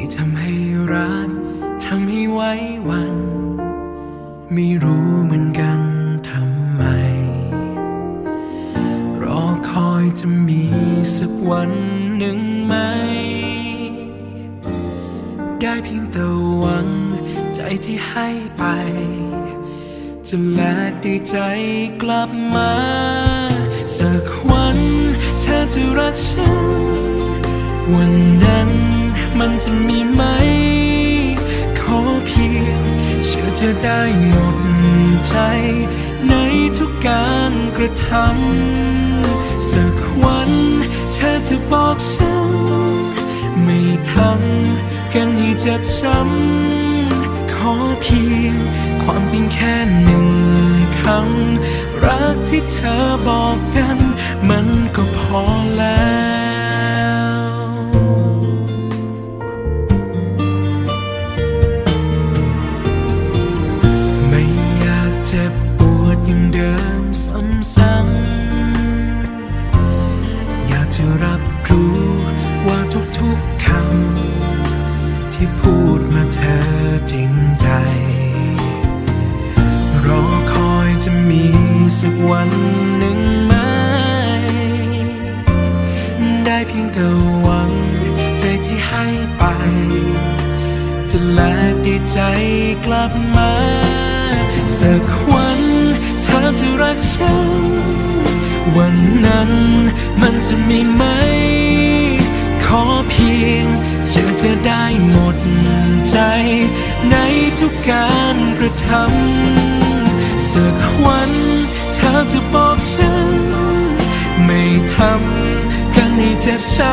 ที่ทำให้รักทำให้ไว้วัน ไม่รู้เหมือนกันทำไม รอคอยจะมีสักวันหนึ่งไหม ได้เพียงแต่หวังใจที่ให้ไป จะแลกด้ใจกลับมา สักวันเธอจะรักฉัน วันนั้น มันจะมีไหม ขอเพียง เชื่อเธอได้หมดใจ ในทุกการกระทำสักวัน เธอจะบอกฉัน ไม่ทำกันให้เจ็บช้ำขอเพียง ความจริงแค่หนึ่งคำรักที่เธอบอกกันมัน วันหนึ่งไหม ได้เพียงแต่หวังใจที่ให้ไป จะแลกด้วยใจกลับมา สักวันเธอจะรักฉัน วันนั้นมันจะมีไหม ขอเพียงเชื่อเธอได้หมดใจ ในทุกการกระทำสักวัน อจะบอกฉัน ไม่ทำกันให้เจ็บช้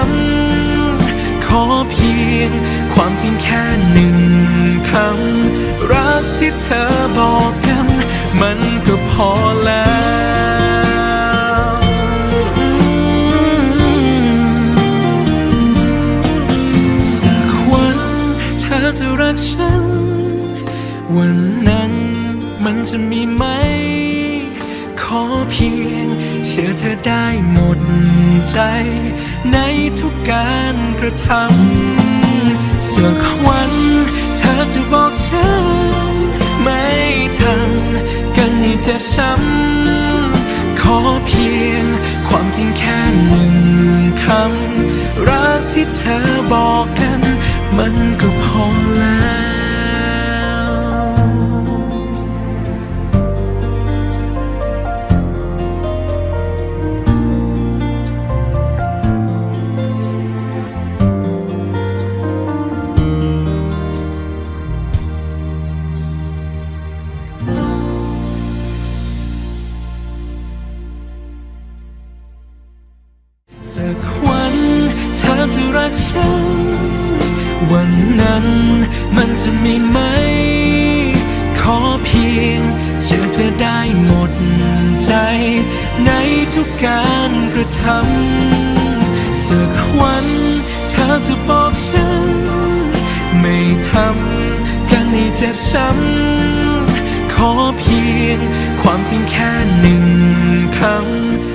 ำขอเพียงความจริงแค่หนึ่งคำรักที่เธอบอกกัน มันก็พอแล้วสักวันเธอจะรักฉัน วันนั้นมันจะมีไหม เพียง เชื่อเธอได้หมดใจ ในทุกการกระทำสักวันเธอจะบอกฉัน ไม่ทำกันให้เจ็บช้ำขอเพียง ความจริงแค่หนึ่งคำรักที่เธอบอกกัน มันก็พอแล้ว วันนั้นมันจะมีไหม ขอเพียงเชื่อเธอได้หมดใจ ในทุกการกระทำสักวันเธอจะบอกฉัน ไม่ทำกันให้เจ็บช้ำขอเพียงความจริงแค่หนึ่งคำ